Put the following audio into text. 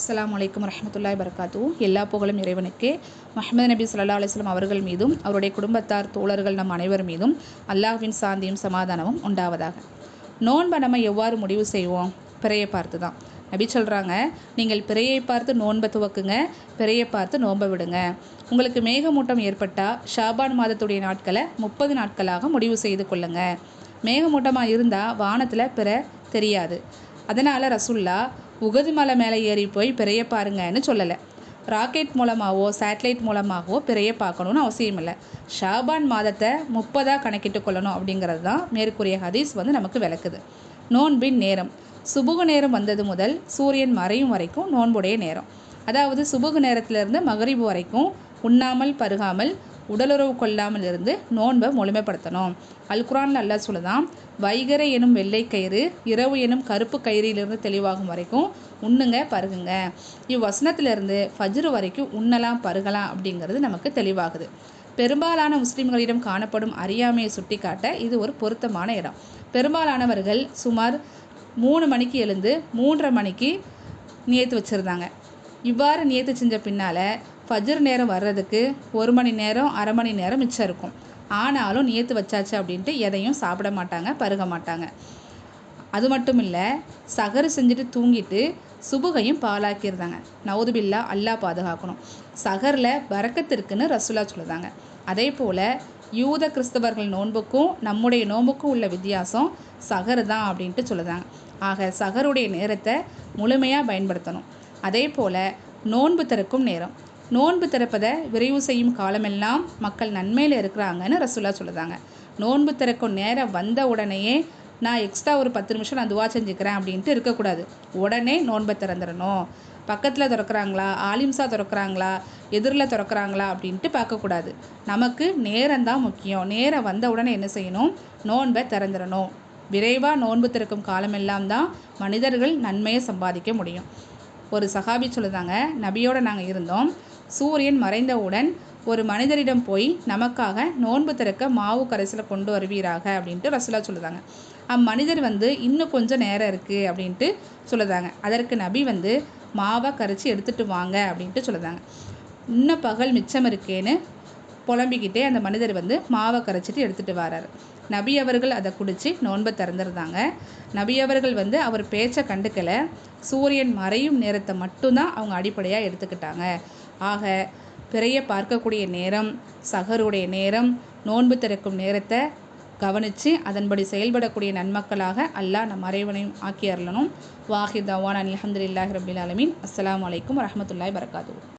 அஸ்லாம் வலைக்கம் வரஹ்மத்துல்லாஹி வரகாத்து எல்லா புகழும் இறைவனுக்கே. மஹமது நபி சொல்லா அலிஸ்லாம் அவர்கள் மீதும் அவருடைய குடும்பத்தார் தோழர்கள் நம் அனைவர் மீதும் அல்லாஹ்வின் சாந்தியும் சமாதானமும் உண்டாவதாக. நோன்பை நம்ம எவ்வாறு முடிவு செய்வோம்? பிறையை பார்த்து தான் நபி சொல்கிறாங்க நீங்கள் பிறையை பார்த்து நோன்பை துவக்குங்க பிறையை பார்த்து நோன்பை விடுங்க. உங்களுக்கு மேகமூட்டம் ஏற்பட்டால் ஷாபான் மாதத்துடைய நாட்களை முப்பது நாட்களாக முடிவு செய்து கொள்ளுங்க. மேகமூட்டமாக இருந்தால் வானத்தில் பிற தெரியாது. அதனால் ரசுல்லா உகது மலை மேலே ஏறி போய் பிறைய பாருங்கன்னு சொல்லலை. ராக்கெட் மூலமாகவோ சேட்டலைட் மூலமாகவோ பிறைய பார்க்கணுன்னு அவசியம் இல்லை. ஷாபான் மாதத்தை முப்பதாக கணக்கிட்டு கொள்ளணும் அப்படிங்கிறது தான் மேற்கூறிய ஹதீஸ் வந்து நமக்கு விளக்குது. நோன்பின் நேரம். சுபுகு நேரம் வந்தது முதல் சூரியன் மறையும் வரைக்கும் நோன்புடைய நேரம். அதாவது சுபுகு நேரத்திலிருந்து மகரிபு வரைக்கும் உண்ணாமல் பருகாமல் உடலுறவு கொள்ளாமல் இருந்து நோன்பை முழுமைப்படுத்தணும். அல்குரான் அல்லா சொல்லுதான் வைகரை எனும் வெள்ளை கயிறு இரவு எனும் கருப்பு கயிறிலிருந்து தெளிவாகும் வரைக்கும் உண்ணுங்க பருகுங்க. இவ்வசனத்திலிருந்து ஃபஜ்ரு வரைக்கும் உண்ணலாம் பருகலாம் அப்படிங்கிறது நமக்கு தெளிவாகுது. பெரும்பாலான முஸ்லிம்களிடம் காணப்படும் அறியாமையை சுட்டிக்காட்ட இது ஒரு பொருத்தமான இடம். பெரும்பாலானவர்கள் சுமார் மூணு மணிக்கு எழுந்து மூன்றரை மணிக்கு நியத்து வச்சுருந்தாங்க. இவ்வாறு நியத்து செஞ்ச பின்னால் ஃபஜர் நேரம் வர்றதுக்கு ஒரு மணி நேரம் அரை மணி நேரம் மிச்சம் இருக்கும். ஆனாலும் நேற்று வச்சாச்சு அப்படின்ட்டு எதையும் சாப்பிட மாட்டாங்க பருக மாட்டாங்க. அது மட்டும் இல்லை சகரு செஞ்சுட்டு தூங்கிட்டு சுபுகையும் பாலாக்கியிருந்தாங்க நவுதுபில்லா அல்லா பாதுகாக்கணும். சகரில் பறக்கத்திற்குன்னு ரசுல்லா சொல்லுதாங்க. அதே போல் யூத கிறிஸ்தவர்கள் நோன்புக்கும் நம்முடைய நோன்புக்கும் உள்ள வித்தியாசம் சகரு தான் அப்படின்ட்டு சொல்லுதாங்க. ஆக சகருடைய நேரத்தை முழுமையாக பயன்படுத்தணும். அதே போல் நோன்பு திறக்கும் நேரம். நோன்பு திறப்பதை விரைவு செய்யும் காலமெல்லாம் மக்கள் நன்மையில் இருக்கிறாங்கன்னு ரசுல்லா சொல்லுதாங்க. நோன்பு திறக்கும் நேரம் வந்த உடனேயே நான் எக்ஸ்ட்ரா ஒரு பத்து நிமிஷம் நான் துவா செஞ்சுக்கிறேன் அப்படின்ட்டு இருக்கக்கூடாது. உடனே நோன்பை திறந்துடணும். பக்கத்தில் திறக்கிறாங்களா? ஆலிம்சா திறக்கிறாங்களா? எதிரில் திறக்கிறாங்களா? அப்படின்ட்டு பார்க்கக்கூடாது. நமக்கு நேரம் தான் முக்கியம். நேரம் வந்த உடனே என்ன செய்யணும்? நோன்பை திறந்துடணும். விரைவாக நோன்பு திறக்கும் காலமெல்லாம் தான் மனிதர்கள் நன்மையை சம்பாதிக்க முடியும். ஒரு சகாபி சொல்லுதாங்க நபியோடு நாங்கள் இருந்தோம். சூரியன் மறைந்தவுடன் ஒரு மனிதரிடம் போய் நமக்காக நோன்பு திறக்க மாவு கரைசலை கொண்டு வருவீராக அப்படின்ட்டு ரசுலா சொல்லுதாங்க. அம்மனிதர் வந்து இன்னும் கொஞ்சம் நேரம் இருக்குது அப்படின்ட்டு சொல்லுதாங்க. அதற்கு நபி வந்து மாவை கரைச்சி எடுத்துகிட்டு வாங்க அப்படின்ட்டு சொல்லுதாங்க. இன்னும் பகல் மிச்சம் இருக்கேன்னு புலம்பிக்கிட்டே அந்த மனிதர் வந்து மாவை கரைச்சிட்டு எடுத்துகிட்டு வராரு. நபி அவர்கள் அதை குடித்து நோன்பை திறந்துருந்தாங்க. நபி அவர்கள் வந்து அவர் பேச்சை கண்டுக்கலை. சூரியன் மறையும் நேரத்தை மட்டும்தான் அவங்க அடிப்படையாக எடுத்துக்கிட்டாங்க. ஆக பிறைய பார்க்கக்கூடிய நேரம் சகருடைய நேரம் நோன்பு திறக்கும் நேரத்தை கவனித்து அதன்படி செயல்படக்கூடிய நன்மக்களாக அல்லாஹ் நம் அறைவனையும் ஆக்கி அருளணும். வாஹித் தவான் அலமதுல்லாஹி ரபில் அலமின் அஸ்லாம் வலைக்கம் வரமத்துல்லாய் வரகாத்து